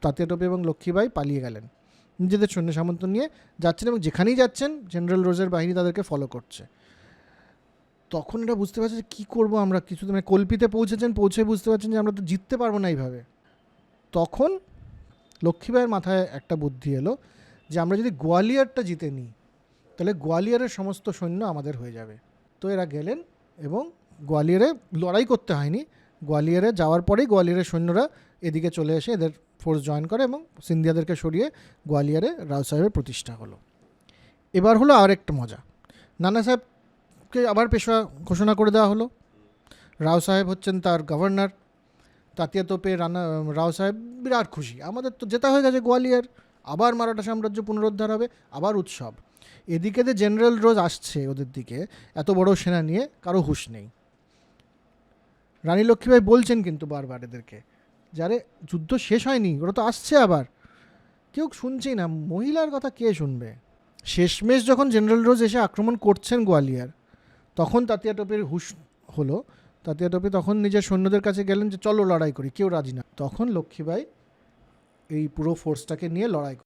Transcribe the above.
তাতিয়া টোপে এবং লক্ষ্মীবাই পালিয়ে গেলেন। নিজেদের সৈন্য সামন্ত নিয়ে যাচ্ছেন এবং যেখানেই যাচ্ছেন, জেনারেল রোজের বাহিনী তাদেরকে ফলো করছে। তখন এটা বুঝতে পারছে যে কী করব আমরা? কিছু মানে কল্পিতে পৌঁছেছেন, পৌঁছে বুঝতে পারছেন যে আমরা তো জিততে পারব না এইভাবে। তখন লক্ষ্মীবাইয়ের মাথায় একটা বুদ্ধি এলো যে আমরা যদি গোয়ালিয়রটা জিতে নিই, তাহলে গোয়ালিয়রের সমস্ত সৈন্য আমাদের হয়ে যাবে। তো এরা গেলেন এবং গোয়ালিয়রে লড়াই করতে হয়নি। গোয়ালিয়রে যাওয়ার পরেই গোয়ালিয়রের সৈন্যরা এদিকে চলে এসে এদের ফোর্স জয়েন করে এবং সিন্ধিয়াদেরকে সরিয়ে গোয়ালিয়রে রাও সাহেবের প্রতিষ্ঠা হলো। এবার হলো আর একটা মজা। নানা সাহেবকে আবার পেশোয়া ঘোষণা করে দেওয়া হলো। রাও সাহেব হচ্ছেন তার গভর্নর তাতিয়া তোপে রানা, রাও সাহেব বিরাট খুশি। আমাদের তো জেতা হয়ে গেছে গোয়ালিয়র। আবার মারাঠা সাম্রাজ্য পুনরুদ্ধার হবে, আবার উৎসব। এদিকে যে জেনারেল রোজ আসছে ওদের দিকে, এত বড় সেনা নিয়ে কারও হুঁশ নেই। রানী লক্ষ্মীবাই বলছেন কিন্তু বারবার এদেরকে যারে যুদ্ধ শেষ হয়নি, ওরা তো আসছে আবার। কেউ শুনছেই না, মহিলার কথা কে শুনবে? শেষমেশ যখন জেনারেল রোজ এসে আক্রমণ করছেন গোয়ালিয়ার, তখন তাতিয়া টোপের হুশ হলো। তাতিয়া টোপে তখন নিজের সৈন্যদের কাছে গেলেন যে, চলো লড়াই করি, কেউ রাজি না। তখন লক্ষ্মীবাই এই পুরো ফোর্সটাকে নিয়ে লড়াই